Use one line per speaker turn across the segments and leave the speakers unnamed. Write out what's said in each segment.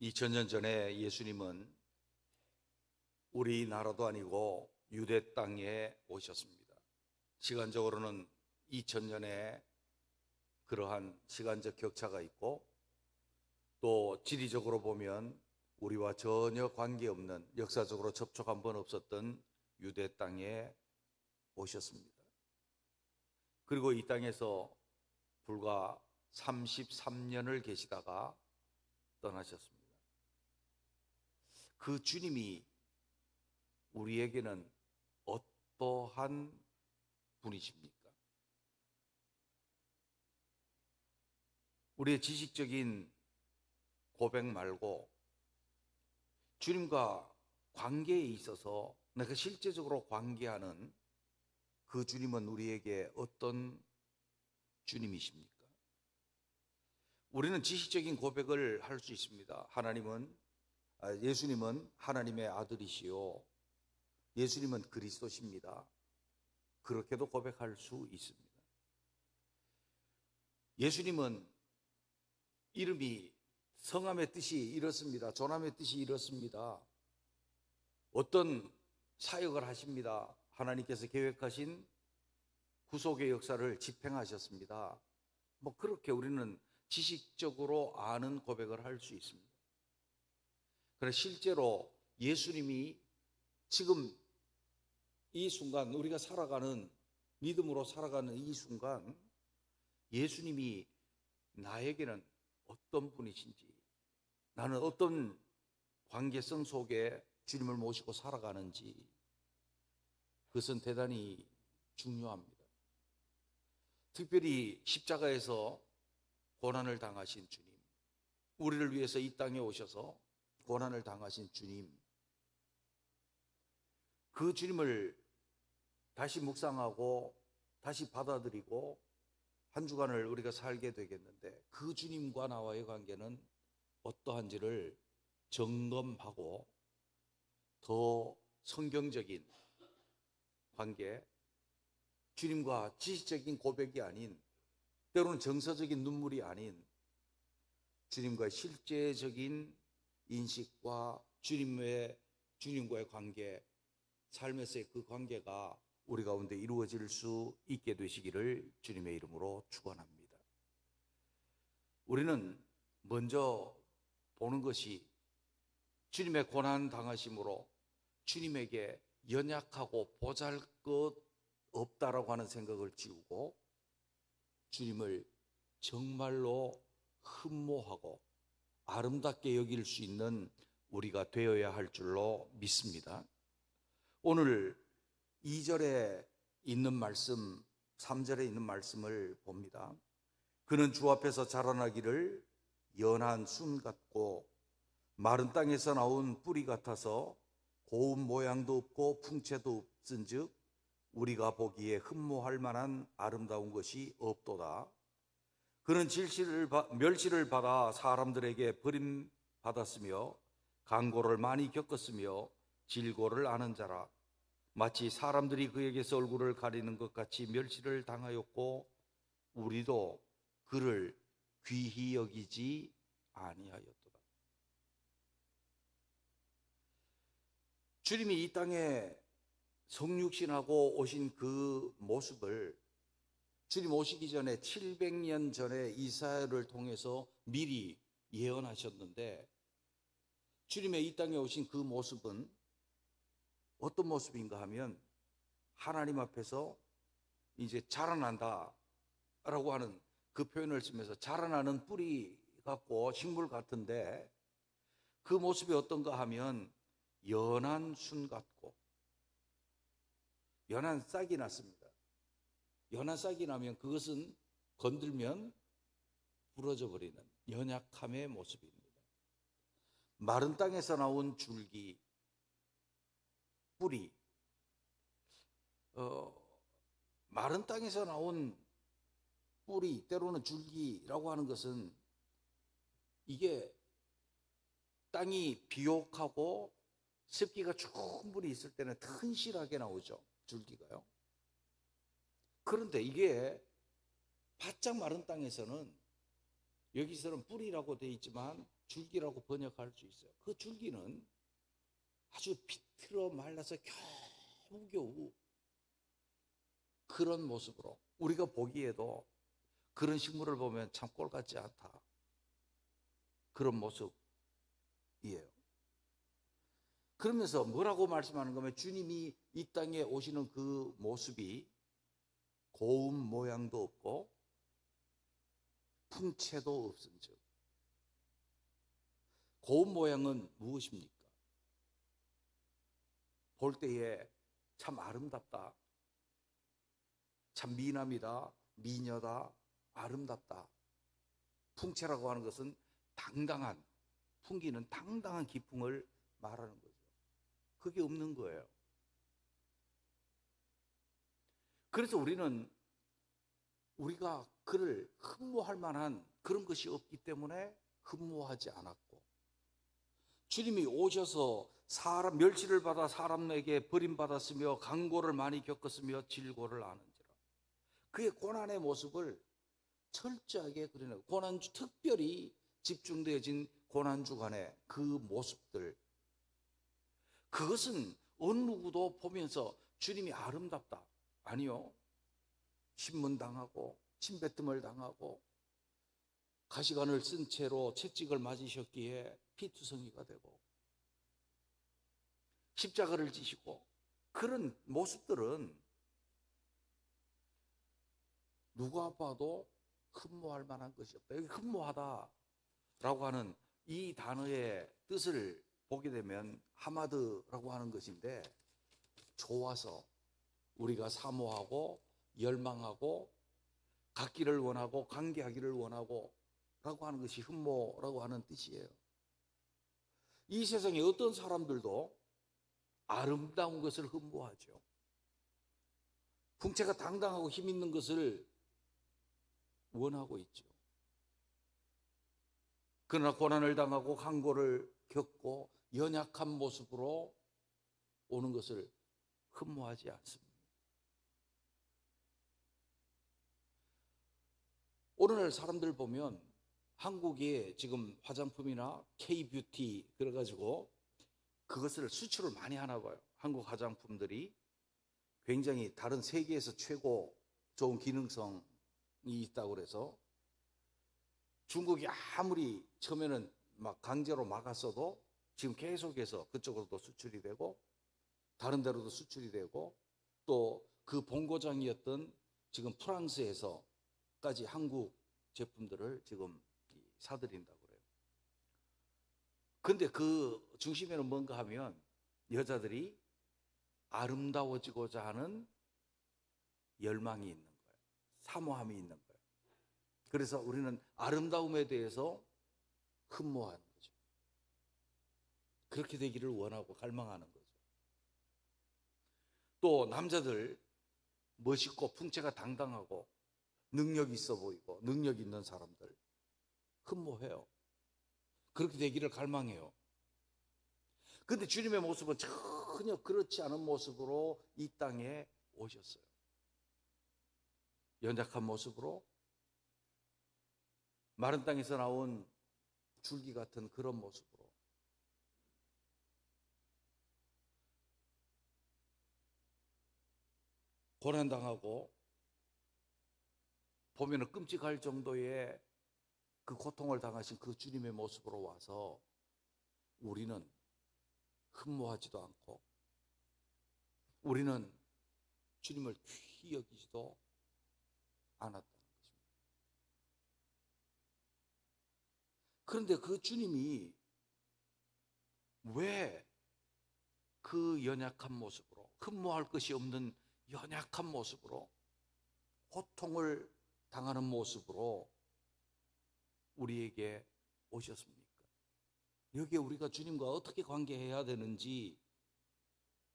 2000년 전에 예수님은 우리나라도 아니고 유대 땅에 오셨습니다. 시간적으로는 2000년에 그러한 시간적 격차가 있고 또 지리적으로 보면 우리와 전혀 관계없는 역사적으로 접촉 한 번 없었던 유대 땅에 오셨습니다. 그리고 이 땅에서 불과 33년을 계시다가 떠나셨습니다. 그 주님이 우리에게는 어떠한 분이십니까? 우리의 지식적인 고백 말고 주님과 관계에 있어서 내가 실제적으로 관계하는 그 주님은 우리에게 어떤 주님이십니까? 우리는 지식적인 고백을 할 수 있습니다. 하나님은 아, 예수님은 하나님의 아들이시요. 예수님은 그리스도십니다. 그렇게도 고백할 수 있습니다. 예수님은 이름이 성함의 뜻이 이렇습니다. 존함의 뜻이 이렇습니다. 어떤 사역을 하십니다. 하나님께서 계획하신 구속의 역사를 집행하셨습니다. 뭐 그렇게 우리는 지식적으로 아는 고백을 할 수 있습니다. 그러나 실제로 예수님이 지금 이 순간 우리가 살아가는 믿음으로 살아가는 이 순간 예수님이 나에게는 어떤 분이신지 나는 어떤 관계성 속에 주님을 모시고 살아가는지 그것은 대단히 중요합니다. 특별히 십자가에서 고난을 당하신 주님, 우리를 위해서 이 땅에 오셔서 고난을 당하신 주님, 그 주님을 다시 묵상하고 다시 받아들이고 한 주간을 우리가 살게 되겠는데 그 주님과 나와의 관계는 어떠한지를 점검하고 더 성경적인 관계, 주님과 지식적인 고백이 아닌 때로는 정서적인 눈물이 아닌 주님과의 실제적인 인식과 주님의 주님과의 관계, 삶에서의 그 관계가 우리 가운데 이루어질 수 있게 되시기를 주님의 이름으로 축원합니다. 우리는 먼저 보는 것이 주님의 고난 당하심으로 주님에게 연약하고 보잘 것 없다라고 하는 생각을 지우고 주님을 정말로 흠모하고 아름답게 여길 수 있는 우리가 되어야 할 줄로 믿습니다. 오늘 2절에 있는 말씀, 3절에 있는 말씀을 봅니다. 그는 주 앞에서 자라나기를 연한 순 같고 마른 땅에서 나온 뿌리 같아서 고운 모양도 없고 풍채도 없은즉 우리가 보기에 흠모할 만한 아름다운 것이 없도다. 그는 질시를 멸시를 받아 사람들에게 버림 받았으며 강고를 많이 겪었으며 질고를 아는 자라 마치 사람들이 그에게서 얼굴을 가리는 것 같이 멸시를 당하였고 우리도 그를 귀히 여기지 아니하였도다. 주님이 이 땅에 성육신하고 오신 그 모습을 주님 오시기 전에 700년 전에 이사야를 통해서 미리 예언하셨는데 주님의 이 땅에 오신 그 모습은 어떤 모습인가 하면 하나님 앞에서 이제 자라난다 라고 하는 그 표현을 쓰면서 자라나는 뿌리 같고 식물 같은데 그 모습이 어떤가 하면 연한 순 같고 연한 싹이 났습니다. 연한 싹이 나면 그것은 건들면 부러져 버리는 연약함의 모습입니다. 마른 땅에서 나온 줄기, 뿌리, 어, 마른 땅에서 나온 뿌리, 때로는 줄기라고 하는 것은 이게 땅이 비옥하고 습기가 충분히 있을 때는 튼실하게 나오죠. 줄기가요. 그런데 이게 바짝 마른 땅에서는 여기서는 뿌리라고 되어 있지만 줄기라고 번역할 수 있어요. 그 줄기는 아주 비틀어 말라서 겨우겨우 그런 모습으로 우리가 보기에도 그런 식물을 보면 참 꼴 같지 않다. 그런 모습이에요. 그러면서 뭐라고 말씀하는 거면 주님이 이 땅에 오시는 그 모습이 고운 모양도 없고 풍채도 없은즉 고운 모양은 무엇입니까? 볼 때에 참 아름답다. 참 미남이다. 미녀다. 아름답다. 풍채라고 하는 것은 당당한 풍기는 당당한 기풍을 말하는 거죠. 그게 없는 거예요. 그래서 우리는 우리가 그를 흠모할 만한 그런 것이 없기 때문에 흠모하지 않았고 주님이 오셔서 사람 멸치를 받아 사람에게 버림받았으며 강고를 많이 겪었으며 질고를 아는지라. 그의 고난의 모습을 철저하게 그려내고 고난주 특별히 집중되어진 고난 주간의 그 모습들. 그것은 어느 누구도 보면서 주님이 아름답다 아니요 신문 당하고 침뱉음을 당하고 가시관을 쓴 채로 채찍을 맞으셨기에 피투성이가 되고 십자가를 지시고 그런 모습들은 누가 봐도 흠모할 만한 것이 없다. 여기 흠모하다라고 하는 이 단어의 뜻을 보게 되면 하마드라고 하는 것인데 좋아서 우리가 사모하고 열망하고 갖기를 원하고 관계하기를 원하고 라고 하는 것이 흠모라고 하는 뜻이에요. 이 세상에 어떤 사람들도 아름다운 것을 흠모하죠. 풍채가 당당하고 힘 있는 것을 원하고 있죠. 그러나 고난을 당하고 강고를 겪고 연약한 모습으로 오는 것을 흠모하지 않습니다. 오늘날 사람들 보면 한국에 지금 화장품이나 K-뷰티 그래가지고 그것을 수출을 많이 하나 봐요. 한국 화장품들이 굉장히 다른 세계에서 최고 좋은 기능성이 있다고 그래서 중국이 아무리 처음에는 막 강제로 막았어도 지금 계속해서 그쪽으로도 수출이 되고 다른 데로도 수출이 되고 또 그 본고장이었던 지금 프랑스에서 까지 한국 제품들을 지금 사들인다고 그래요. 근데 그 중심에는 뭔가 하면 여자들이 아름다워지고자 하는 열망이 있는 거예요. 사모함이 있는 거예요. 그래서 우리는 아름다움에 대해서 흠모하는 거죠. 그렇게 되기를 원하고 갈망하는 거죠. 또 남자들 멋있고 풍채가 당당하고 능력 있어 보이고 능력 있는 사람들 흠모해요. 그렇게 되기를 갈망해요. 근데 주님의 모습은 전혀 그렇지 않은 모습으로 이 땅에 오셨어요. 연약한 모습으로 마른 땅에서 나온 줄기 같은 그런 모습으로 고난당하고 보면은 끔찍할 정도의 그 고통을 당하신 그 주님의 모습으로 와서 우리는 흠모하지도 않고 우리는 주님을 귀히 여기지도 않았다는 것입니다. 그런데 그 주님이 왜 그 연약한 모습으로 흠모할 것이 없는 연약한 모습으로 고통을 당하는 모습으로 우리에게 오셨습니까? 여기에 우리가 주님과 어떻게 관계해야 되는지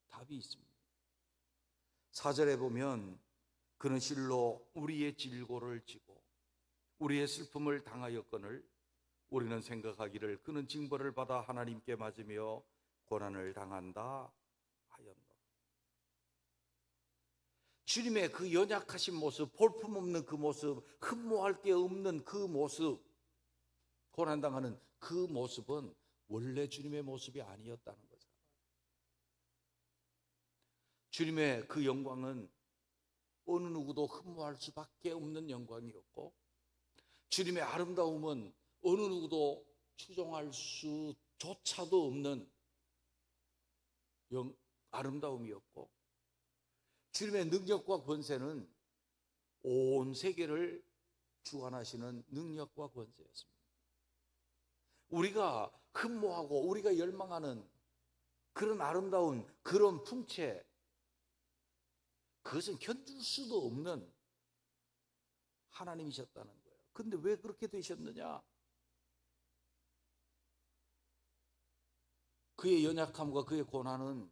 답이 있습니다. 사절에 보면 그는 실로 우리의 질고를 지고 우리의 슬픔을 당하였거늘 우리는 생각하기를 그는 징벌을 받아 하나님께 맞으며 고난을 당한다 하였노라. 주님의 그 연약하신 모습, 볼품 없는 그 모습, 흠모할 게 없는 그 모습, 고난당하는 그 모습은 원래 주님의 모습이 아니었다는 거죠. 주님의 그 영광은 어느 누구도 흠모할 수밖에 없는 영광이었고 주님의 아름다움은 어느 누구도 추종할 수조차도 없는 영, 아름다움이었고 주님의 능력과 권세는 온 세계를 주관하시는 능력과 권세였습니다. 우리가 흠모하고 우리가 열망하는 그런 아름다운 그런 풍채 그것은 견딜 수도 없는 하나님이셨다는 거예요. 근데 왜 그렇게 되셨느냐? 그의 연약함과 그의 고난은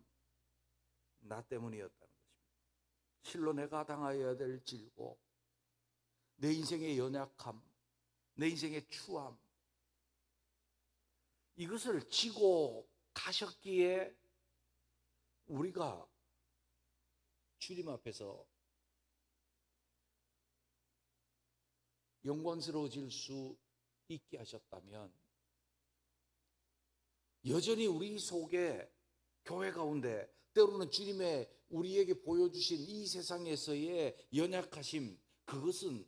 나 때문이었다는 것입니다. 실로 내가 당하여야 될 질고, 내 인생의 연약함, 내 인생의 추함, 이것을 지고 가셨기에 우리가 주님 앞에서 영광스러워질 수 있게 하셨다면 여전히 우리 속에 교회 가운데 때로는 주님의 우리에게 보여주신 이 세상에서의 연약하심 그것은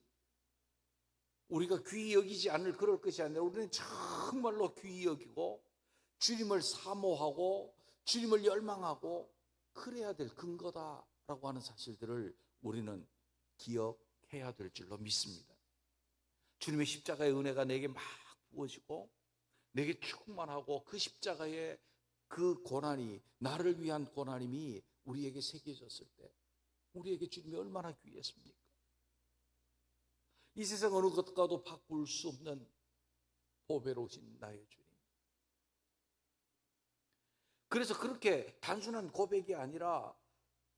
우리가 귀히 여기지 않을 그럴 것이 아니라 우리는 정말로 귀히 여기고 주님을 사모하고 주님을 열망하고 그래야 될 근거다라고 하는 사실들을 우리는 기억해야 될 줄로 믿습니다. 주님의 십자가의 은혜가 내게 막 부어지고 내게 충만하고 그 십자가의 그 고난이 나를 위한 고난임이 우리에게 새겨졌을 때 우리에게 주님이 얼마나 귀했습니까? 이 세상 어느 것과도 바꿀 수 없는 보배로우신 나의 주님. 그래서 그렇게 단순한 고백이 아니라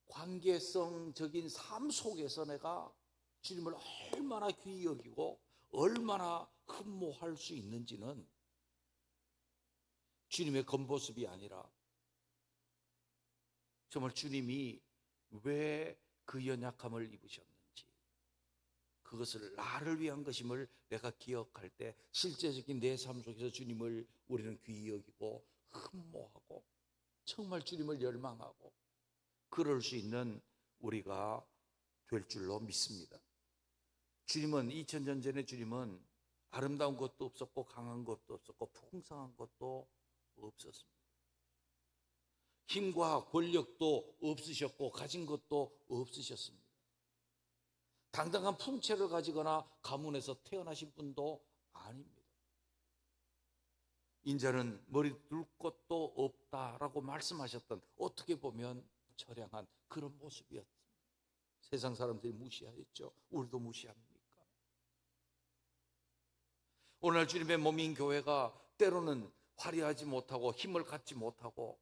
관계성적인 삶 속에서 내가 주님을 얼마나 귀히 여기고 얼마나 흠모할 수 있는지는 주님의 겉모습이 아니라 정말 주님이 왜 그 연약함을 입으셨는지 그것을 나를 위한 것임을 내가 기억할 때 실제적인 내 삶 속에서 주님을 우리는 귀히 여기고 흠모하고 정말 주님을 열망하고 그럴 수 있는 우리가 될 줄로 믿습니다. 주님은 2000년 전에 주님은 아름다운 것도 없었고 강한 것도 없었고 풍성한 것도 없었습니다. 힘과 권력도 없으셨고 가진 것도 없으셨습니다. 당당한 풍채를 가지거나 가문에서 태어나신 분도 아닙니다. 인자는 머리 둘 것도 없다라고 말씀하셨던 어떻게 보면 처량한 그런 모습이었습니다. 세상 사람들이 무시하였죠. 우리도 무시합니까? 오늘 주님의 몸인 교회가 때로는 화려하지 못하고 힘을 갖지 못하고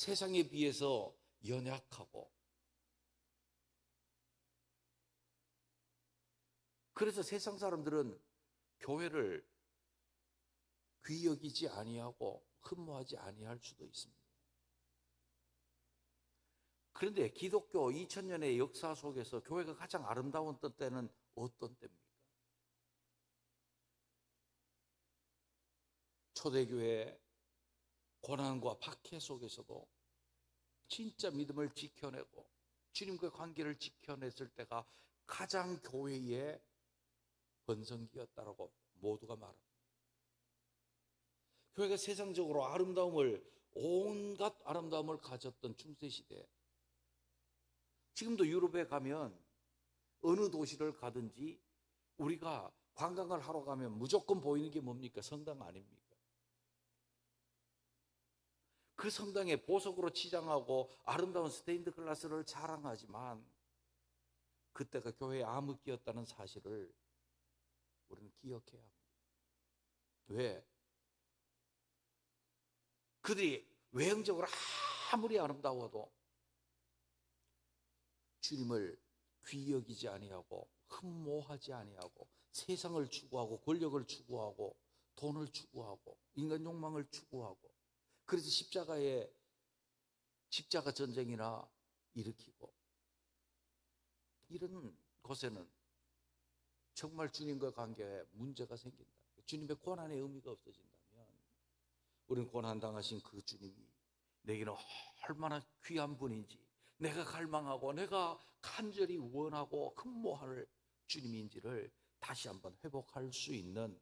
세상에 비해서 연약하고 그래서 세상 사람들은 교회를 귀 여기지 아니하고 흠모하지 아니할 수도 있습니다. 그런데 기독교 2000년의 역사 속에서 교회가 가장 아름다운 때는 어떤 때입니까? 초대교회 고난과 박해 속에서도 진짜 믿음을 지켜내고 주님과의 관계를 지켜냈을 때가 가장 교회의 번성기였다라고 모두가 말합니다. 교회가 세상적으로 아름다움을 온갖 아름다움을 가졌던 중세 시대. 지금도 유럽에 가면 어느 도시를 가든지 우리가 관광을 하러 가면 무조건 보이는 게 뭡니까? 성당 아닙니까? 그 성당에 보석으로 치장하고 아름다운 스테인드 글라스를 자랑하지만 그때가 교회의 암흑기였다는 사실을 우리는 기억해야 합니다. 왜? 그들이 외형적으로 아무리 아름다워도 주님을 귀 여기지 아니하고 흠모하지 아니하고 세상을 추구하고 권력을 추구하고 돈을 추구하고 인간 욕망을 추구하고 그래서 십자가에 십자가 전쟁이나 일으키고 이런 곳에는 정말 주님과 관계에 문제가 생긴다. 주님의 고난의 의미가 없어진다면 우리는 고난 당하신 그 주님이 내게는 얼마나 귀한 분인지 내가 갈망하고 내가 간절히 원하고 흠모할 주님인지를 다시 한번 회복할 수 있는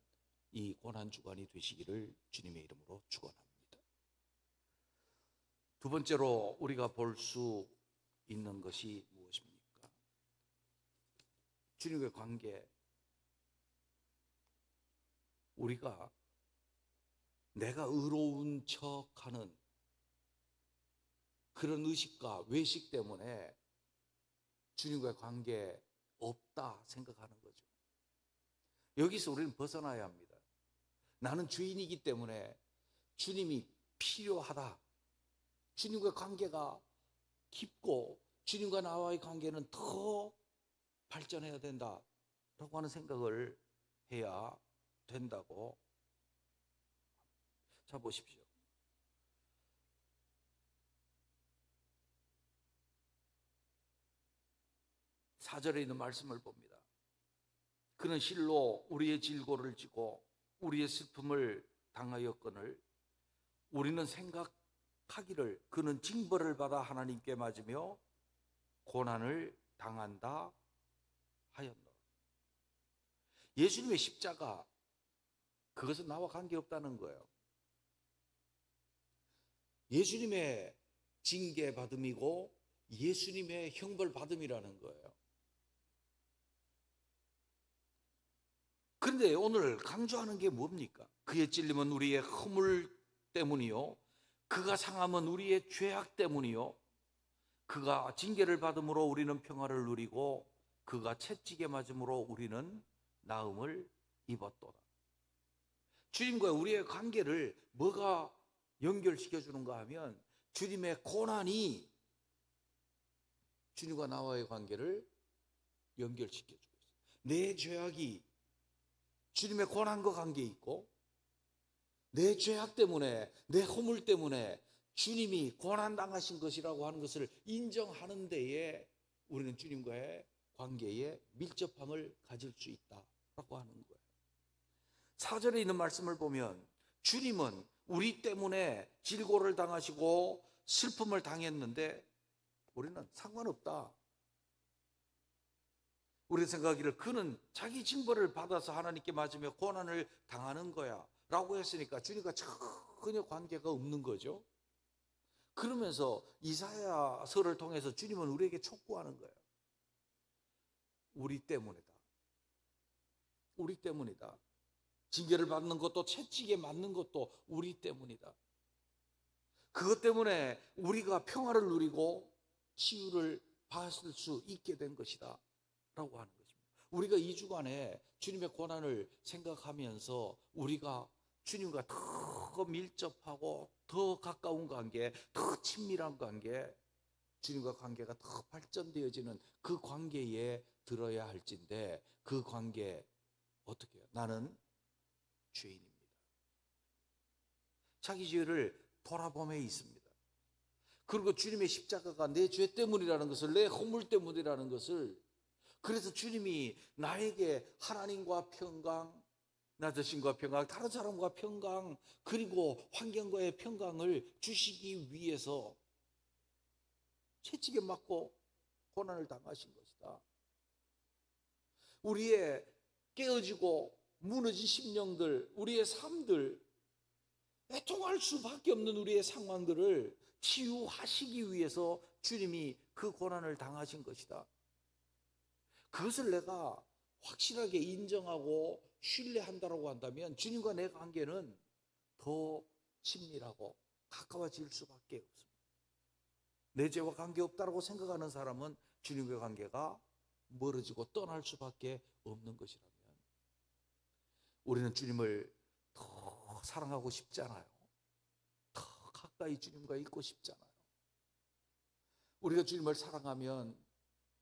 이 고난 주간이 되시기를 주님의 이름으로 축원합니다. 두 번째로 우리가 볼 수 있는 것이 무엇입니까? 주님의 관계 우리가 내가 의로운 척 하는 그런 의식과 외식 때문에 주님과의 관계 없다 생각하는 거죠. 여기서 우리는 벗어나야 합니다. 나는 죄인이기 때문에 주님이 필요하다. 주님과 관계가 깊고 주님과 나와의 관계는 더 발전해야 된다. 라고 하는 생각을 해야 된다고. 자, 보십시오. 사절에 있는 말씀을 봅니다. 그는 실로 우리의 질고를 지고 우리의 슬픔을 당하였거늘 우리는 생각 하기를 그는 징벌을 받아 하나님께 맞으며 고난을 당한다 하였노. 예수님의 십자가 그것은 나와 관계없다는 거예요. 예수님의 징계 받음이고 예수님의 형벌 받음이라는 거예요. 그런데 오늘 강조하는 게 뭡니까? 그의 찔림은 우리의 허물 때문이요. 그가 상함은 우리의 죄악 때문이요. 그가 징계를 받음으로 우리는 평화를 누리고 그가 채찍에 맞음으로 우리는 나음을 입었도다. 주님과 우리의 관계를 뭐가 연결시켜 주는가 하면 주님의 고난이 주님과 나와의 관계를 연결시켜 주고 있어요. 내 죄악이 주님의 고난과 관계 있고 내 죄악 때문에 내 허물 때문에 주님이 고난 당하신 것이라고 하는 것을 인정하는 데에 우리는 주님과의 관계에 밀접함을 가질 수 있다라고 하는 거예요. 사절에 있는 말씀을 보면 주님은 우리 때문에 질고를 당하시고 슬픔을 당했는데 우리는 상관없다. 우리 생각하기를 그는 자기 징벌을 받아서 하나님께 맞으며 고난을 당하는 거야. 라고 했으니까 주님과 전혀 관계가 없는 거죠. 그러면서 이사야서를 통해서 주님은 우리에게 촉구하는 거예요. 우리 때문이다. 우리 때문이다. 징계를 받는 것도 채찍에 맞는 것도 우리 때문이다. 그것 때문에 우리가 평화를 누리고 치유를 받을 수 있게 된 것이다. 라고 하는 것입니다. 우리가 이 주간에 주님의 고난을 생각하면서 우리가 주님과 더 밀접하고 더 가까운 관계, 더 친밀한 관계, 주님과 관계가 더 발전되어지는 그 관계에 들어야 할진데 그 관계 어떻게 해요? 나는 죄인입니다. 자기 죄를 돌아봄에 있습니다. 그리고 주님의 십자가가 내 죄 때문이라는 것을 내 허물 때문이라는 것을 그래서 주님이 나에게 하나님과 평강, 나 자신과 평강, 다른 사람과 평강, 그리고 환경과의 평강을 주시기 위해서 채찍에 맞고 고난을 당하신 것이다. 우리의 깨어지고 무너진 심령들, 우리의 삶들, 애통할 수밖에 없는 우리의 상황들을 치유하시기 위해서 주님이 그 고난을 당하신 것이다. 그것을 내가 확실하게 인정하고 신뢰한다라고 한다면 주님과 내 관계는 더 친밀하고 가까워질 수밖에 없습니다. 내 죄와 관계없다라고 생각하는 사람은 주님과 관계가 멀어지고 떠날 수밖에 없는 것이라면 우리는 주님을 더 사랑하고 싶잖아요. 더 가까이 주님과 있고 싶잖아요. 우리가 주님을 사랑하면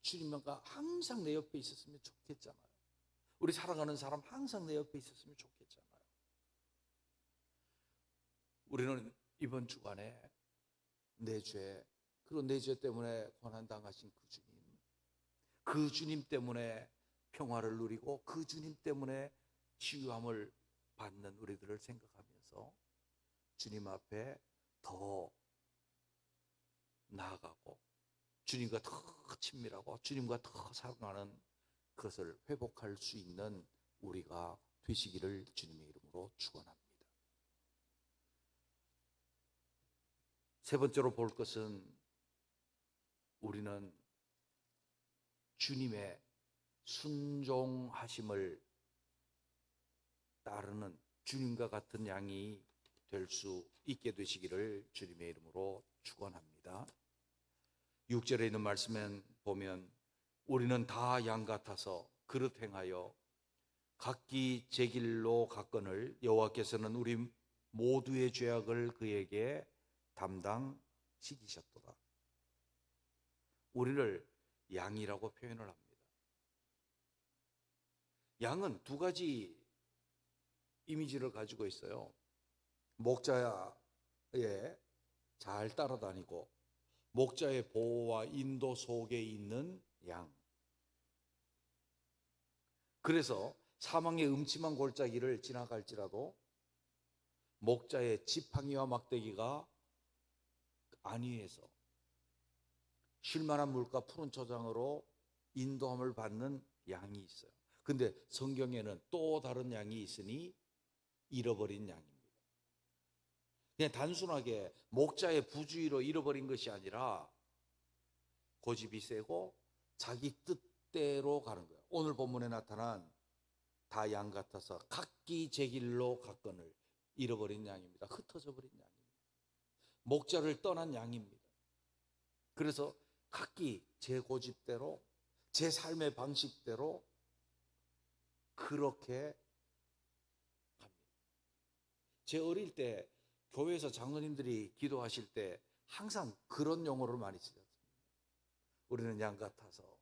주님과 항상 내 옆에 있었으면 좋겠잖아요. 우리 사랑하는 사람 항상 내 옆에 있었으면 좋겠잖아요. 우리는 이번 주간에 내 죄, 그리고 내 죄 때문에 고난당하신 그 주님, 그 주님 때문에 평화를 누리고 그 주님 때문에 치유함을 받는 우리들을 생각하면서 주님 앞에 더 나아가고 주님과 더 친밀하고 주님과 더 사랑하는 그것을 회복할 수 있는 우리가 되시기를 주님의 이름으로 축원합니다. 세 번째로 볼 것은 우리는 주님의 순종하심을 따르는 주님과 같은 양이 될 수 있게 되시기를 주님의 이름으로 축원합니다. 6절에 있는 말씀에 보면 우리는 다 양 같아서 그릇 행하여 각기 제 길로 갔거늘 여호와께서는 우리 모두의 죄악을 그에게 담당시키셨도다. 우리를 양이라고 표현을 합니다. 양은 두 가지 이미지를 가지고 있어요. 목자에 잘 따라다니고 목자의 보호와 인도 속에 있는 양. 그래서 사망의 음침한 골짜기를 지나갈지라도 목자의 지팡이와 막대기가 안위에서 쉴만한 물과 푸른 초장으로 인도함을 받는 양이 있어요. 근데 성경에는 또 다른 양이 있으니 잃어버린 양입니다. 그냥 단순하게 목자의 부주의로 잃어버린 것이 아니라 고집이 세고 자기 뜻대로 가는 거예요. 오늘 본문에 나타난 다 양 같아서 각기 제 길로 갔건을 잃어버린 양입니다. 흩어져 버린 양입니다. 목자를 떠난 양입니다. 그래서 각기 제 고집대로 제 삶의 방식대로 그렇게 합니다. 제 어릴 때 교회에서 장로님들이 기도하실 때 항상 그런 용어를 많이 쓰셨습니다. 우리는 양 같아서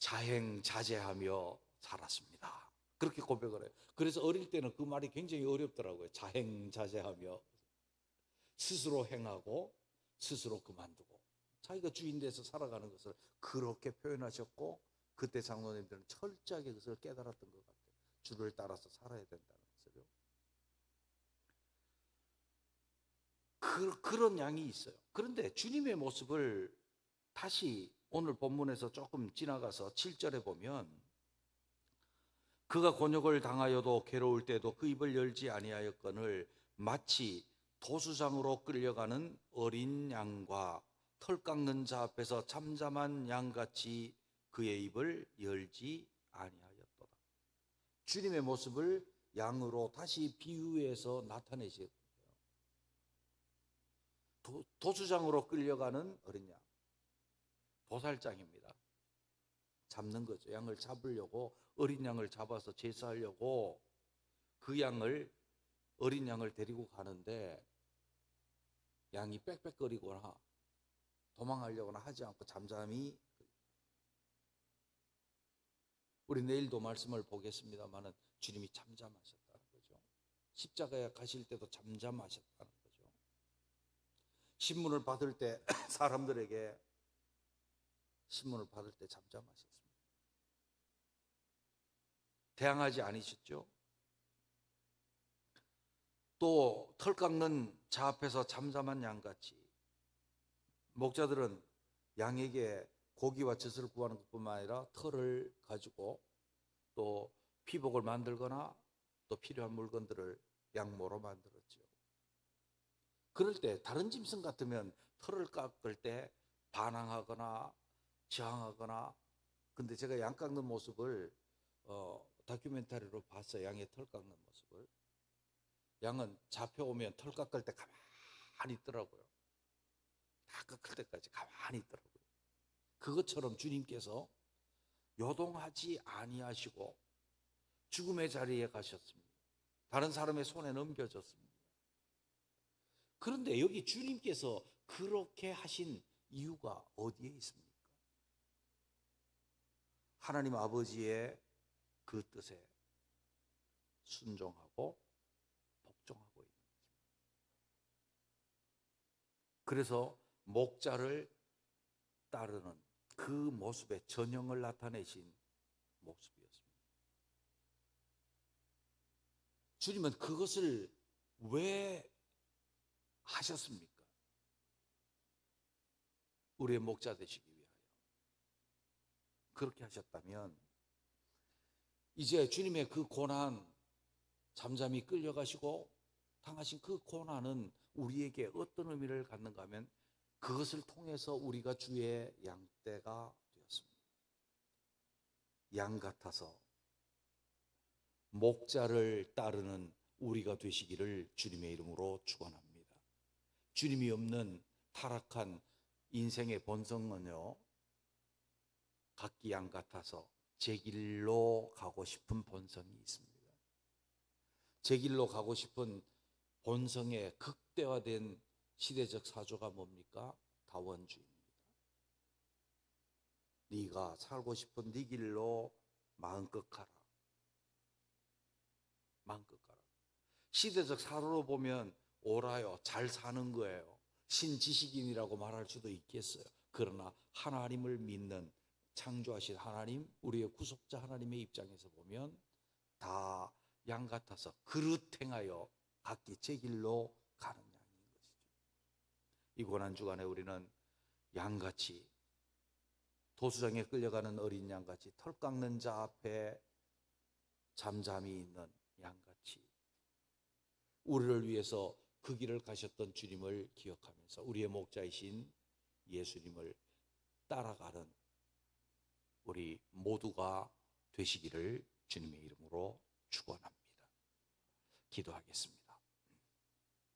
자행자제하며 살았습니다. 그렇게 고백을 해요. 그래서 어릴 때는 그 말이 굉장히 어렵더라고요. 자행자제하며 스스로 행하고 스스로 그만두고 자기가 주인 돼서 살아가는 것을 그렇게 표현하셨고 그때 장로님들은 철저하게 그것을 깨달았던 것 같아요. 주를 따라서 살아야 된다는 것을요. 그, 그런 양이 있어요. 그런데 주님의 모습을 다시 오늘 본문에서 조금 지나가서 7절에 보면 그가 곤욕을 당하여도 괴로울 때도 그 입을 열지 아니하였거늘 마치 도수장으로 끌려가는 어린 양과 털 깎는 자 앞에서 잠잠한 양같이 그의 입을 열지 아니하였도다. 주님의 모습을 양으로 다시 비유해서 나타내시거든요. 도, 도수장으로 끌려가는 어린 양. 도살장입니다. 잡는 거죠. 양을 잡으려고 어린 양을 잡아서 제사하려고 그 양을 어린 양을 데리고 가는데 양이 빽빽거리거나 도망하려거나 하지 않고 잠잠히 우리 내일도 말씀을 보겠습니다만은 주님이 잠잠하셨다는 거죠. 십자가에 가실 때도 잠잠하셨다는 거죠. 신문을 받을 때 사람들에게 신문을 받을 때 잠잠하셨습니다. 대항하지 않으셨죠? 또 털 깎는 자 앞에서 잠잠한 양같이 목자들은 양에게 고기와 젖을 구하는 것뿐만 아니라 털을 가지고 또 피복을 만들거나 또 필요한 물건들을 양모로 만들었죠. 그럴 때 다른 짐승 같으면 털을 깎을 때 반항하거나 저항하거나 근데 제가 양 깎는 모습을 어, 다큐멘터리로 봤어요. 양의 털 깎는 모습을. 양은 잡혀오면 털 깎을 때 가만히 있더라고요. 다 깎을 때까지 가만히 있더라고요. 그것처럼 주님께서 요동하지 아니하시고 죽음의 자리에 가셨습니다. 다른 사람의 손에 넘겨졌습니다. 그런데 여기 주님께서 그렇게 하신 이유가 어디에 있습니까? 하나님 아버지의 그 뜻에 순종하고 복종하고 있는 것입니다. 그래서 목자를 따르는 그 모습의 전형을 나타내신 모습이었습니다. 주님은 그것을 왜 하셨습니까? 우리의 목자 되시기 위하여. 그렇게 하셨다면 이제 주님의 그 고난 잠잠히 끌려가시고 당하신 그 고난은 우리에게 어떤 의미를 갖는가 하면 그것을 통해서 우리가 주의 양떼가 되었습니다. 양 같아서 목자를 따르는 우리가 되시기를 주님의 이름으로 축원합니다. 주님이 없는 타락한 인생의 본성은요. 각기 양 같아서 제 길로 가고 싶은 본성이 있습니다. 제 길로 가고 싶은 본성의 극대화된 시대적 사조가 뭡니까? 다원주의입니다. 네가 살고 싶은 네 길로 마음껏 가라. 마음껏 가라. 시대적 사로로 보면 옳아요. 잘 사는 거예요. 신지식인이라고 말할 수도 있겠어요. 그러나 하나님을 믿는 창조하신 하나님, 우리의 구속자 하나님의 입장에서 보면 다 양 같아서 그릇 행하여 각기 제 길로 가는 양인 것이죠. 이 고난 주간에 우리는 양같이 도수장에 끌려가는 어린 양같이 털 깎는 자 앞에 잠잠히 있는 양같이 우리를 위해서 그 길을 가셨던 주님을 기억하면서 우리의 목자이신 예수님을 따라가는 우리 모두가 되시기를 주님의 이름으로 축원합니다. 기도하겠습니다.